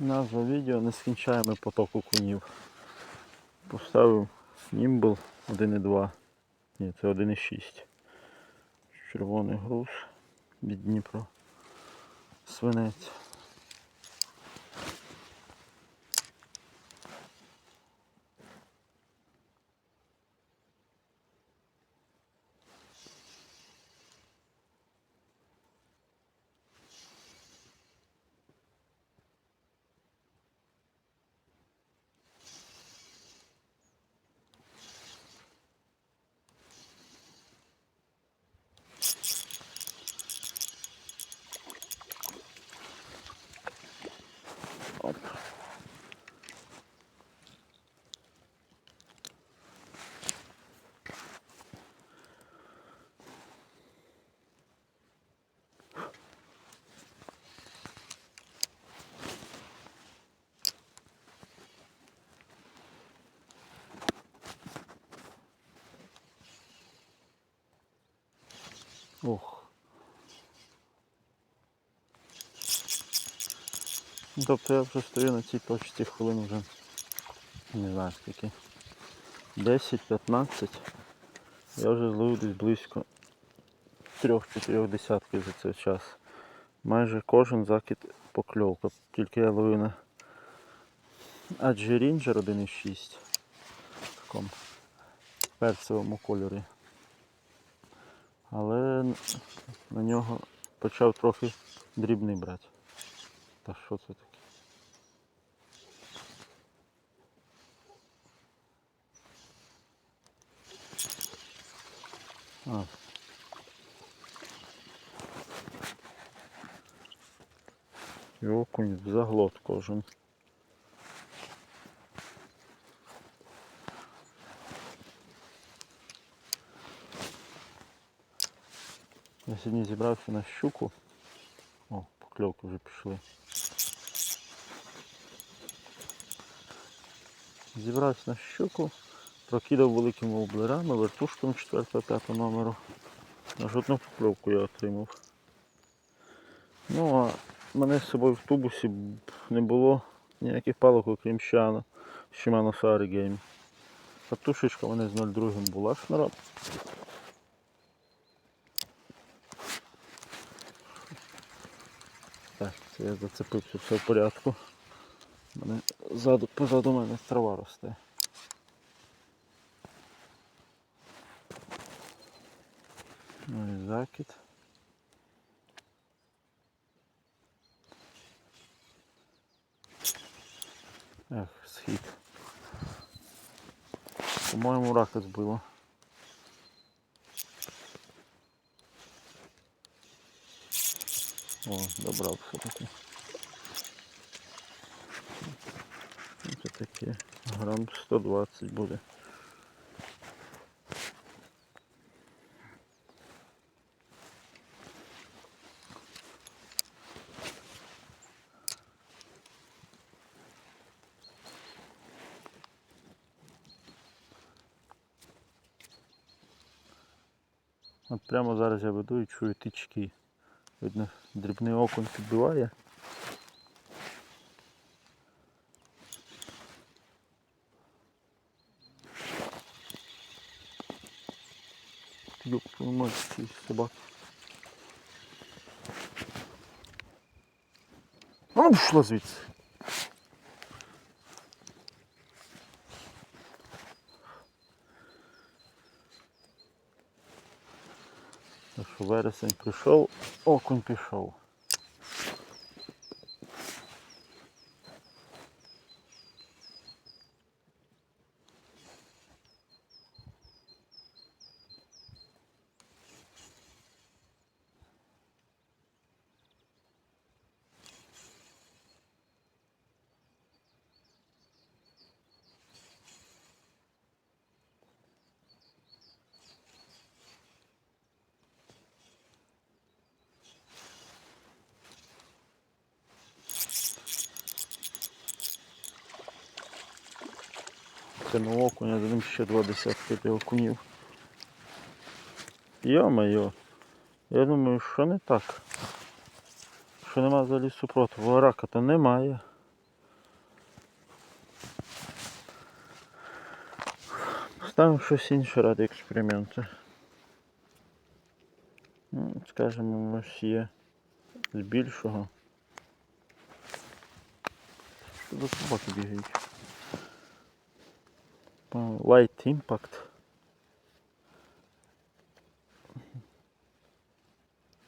Назва відео нескінчаємий поток окунів. Поставив німбл 1.2. Ні, це 1.6. Червоний груз від Дніпро. Свинець. Ох. Ну, Тобто я вже стою на цій точці хвилин вже не знаю скільки. 10-15. Я вже зловив десь близько 3-4 десятків за цей час. Майже кожен закид покльовка. Тільки я ловив на Adji Ranger 1.6 в такому перцевому кольорі. Але на нього почав трохи дрібний брати. Та що це таке? А. І окунь заглот кожен. Сьогодні зібрався на щуку. О, покльовки вже пішли. Зібрався на щуку, прокидав великими воблерами, вертушками 4-5 номеру. На жодну покльовку я отримав. Ну а мене з собою в тубусі не було ніяких палок, окрім щана. Shimano Game. Катушечка у мене з 02 була шнура. Так, це я зацепився, все в порядку. Мене ззаду, позаду мене трава росте. Ну і закид. Ех, схід. По-моєму рака збило. О, добрав все-таки. Це таке грам 120 буде. От прямо зараз я веду і чую тички. Видно, дрібний окунь підбиває. Твою мать, ці собаки. Ну пішла звідси. Так що вересень пішов, окунь пішов. на окуня, за ним ще два десятки ти окунів. Йо-майо, я думаю, що не так. Що нема взагалі супротиву, рака то немає. Там щось інше ради експерименту. Ну, Скажемо, ось є з більшого. Що до собаки бігають. Light Impact.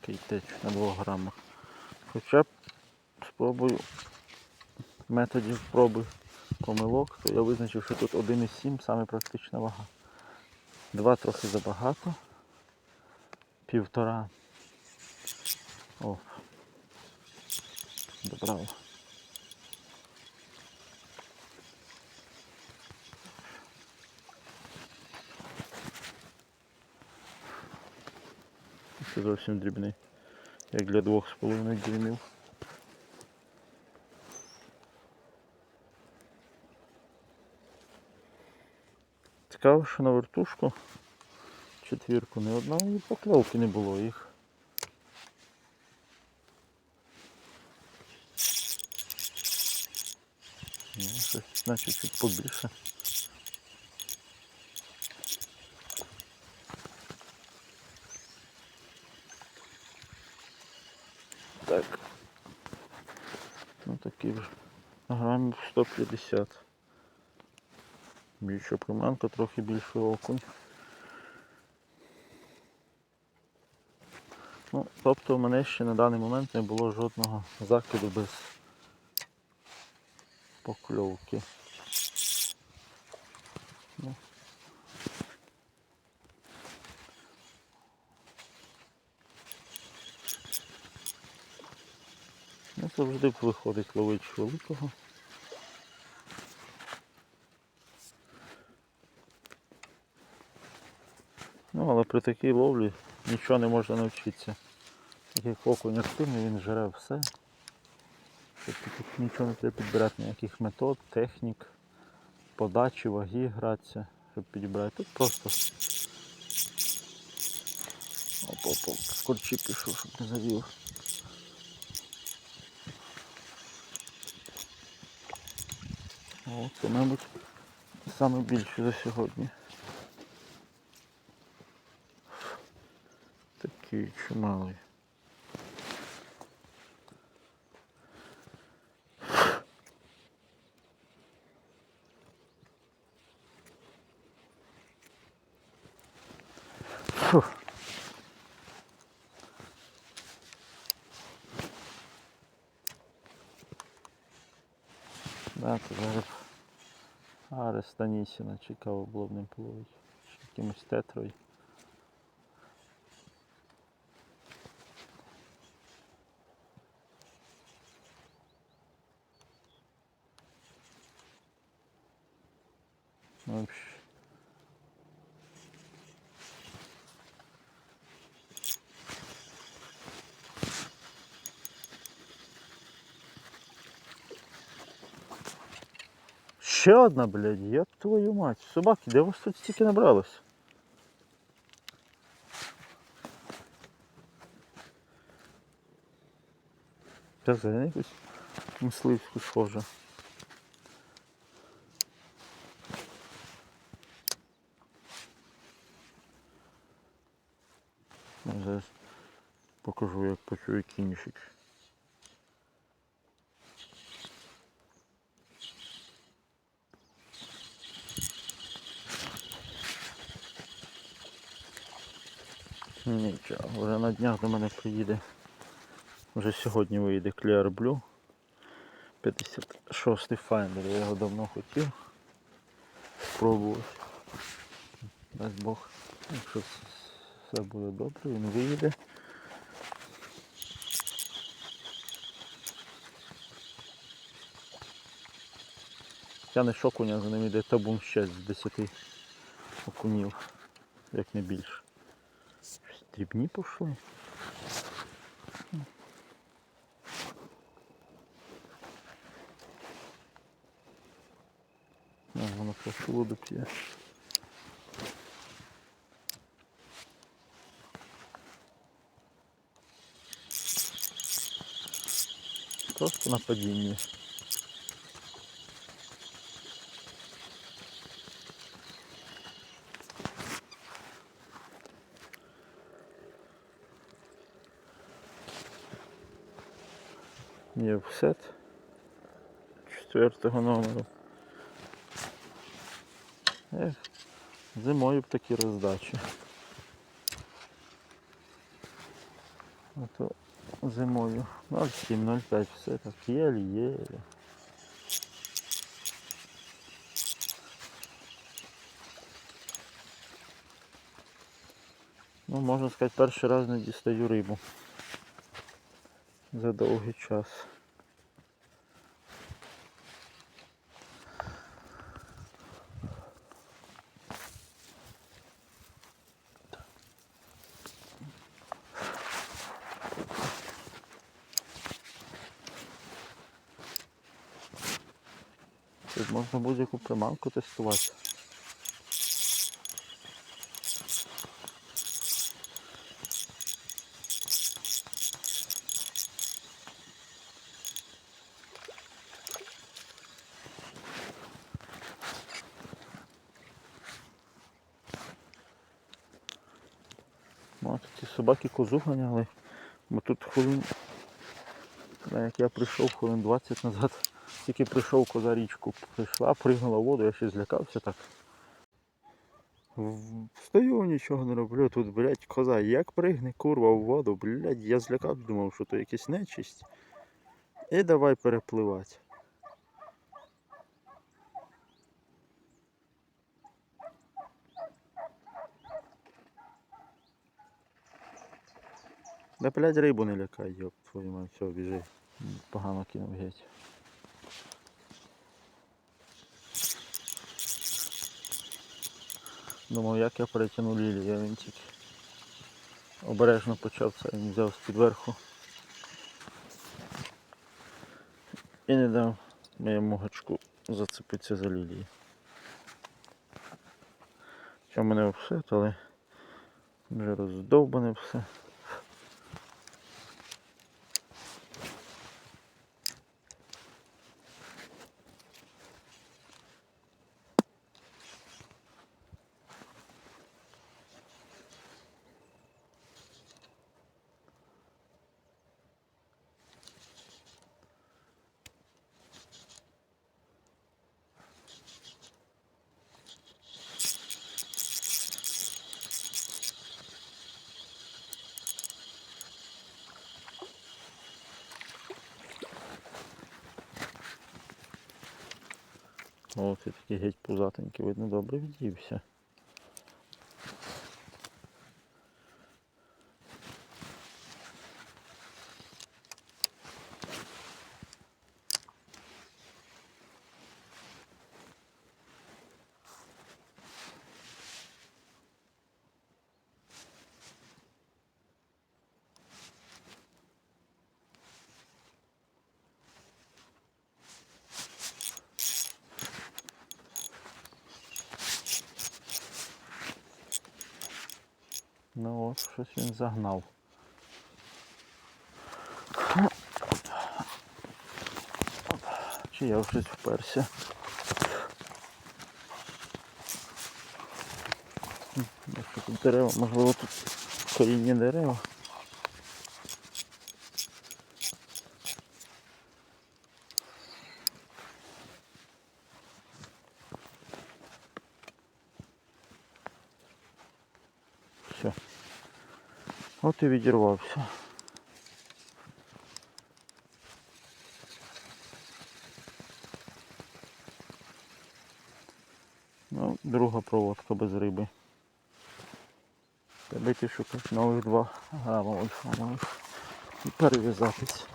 Кейтеч на 2 грамах. Хоча б спробую методів проби помилок, то я визначив, що тут 1,7 саме практична вага. Два трохи забагато. Півтора. О. Добрав. Це зовсім дрібний. Як для двох з половиною дюймів. Цікаво, що на вертушку четвірку не одної покльовки не було їх. Ну, значить, чуть побільше. Так. Ну грамів 150. Більша приманка, трохи більший окунь. Ну, тобто в мене ще на даний момент не було жодного закиду без покльовки. Завжди виходить ловить великого. Ну, але при такій ловлі нічого не можна навчитися. Так як окунь активний, він жере все. Тобто тут нічого не треба підбирати, ніяких метод, технік, подачі, ваги гратися, щоб підібрати. Тут просто оп-оп-оп, корчі пішов, щоб не завів. Це, мабуть, саме більше за сьогодні. Такий чималий. Фу. Да, це зараз Арестанісіна цікаво було б ним половити. Чи якимось тетрою. Ну, Ще одна, блядь, я твою мать. Собаки, де вас тут стільки набралось? Це взагалі якусь мисливську схоже. Ну, Зараз покажу, як почує кінчик. Нічого, вже на днях до мене приїде. Вже сьогодні вийде Clear Blue. 56 Finder, я його давно хотів спробувати. Дасть Бог, якщо все буде добре, він виїде. Тяне окуня, за ним йде табун ще з 10 окунів, як не більше. Щось Дрібні пішли. А, воно просто воду п'є. Просто на Є офсет четвертого номеру. Ех, зимою б такі роздачі. А то зимою 0,7-0,5 все так єлі-єлі. Ну, можна сказати, перший раз не дістаю рибу за довгий час. Тут можна будь-яку приманку тестувати. Ну, ці собаки козу ганяли. Бо тут хвилин, як я прийшов хвилин 20 назад, тільки прийшов коза річку, прийшла, пригнула воду, я ще злякався так. В- Стою, нічого не роблю. Тут, блядь, коза, як пригне курва в воду, блядь, я злякався, думав, що то якась нечисть. І давай перепливати. Да, блядь, рибу не лякай, ёб твою мать, все, біжи. Погано кинув геть. Думав, як я перетягну лілію, а він тільки обережно почав це, він взяв з-під верху. І не дав моєму гачку зацепитися за лілії. Що мене все, але вже роздовбане все. О, ти такий геть пузатенький, видно, добре від'ївся. Ну от, щось він загнав. Чи я вже вперся? Тут дерева, можливо тут корінні дерева. От і відірвався. Ну, друга проводка без риби. Йти шукати нових два грамових самих і перев'язатись.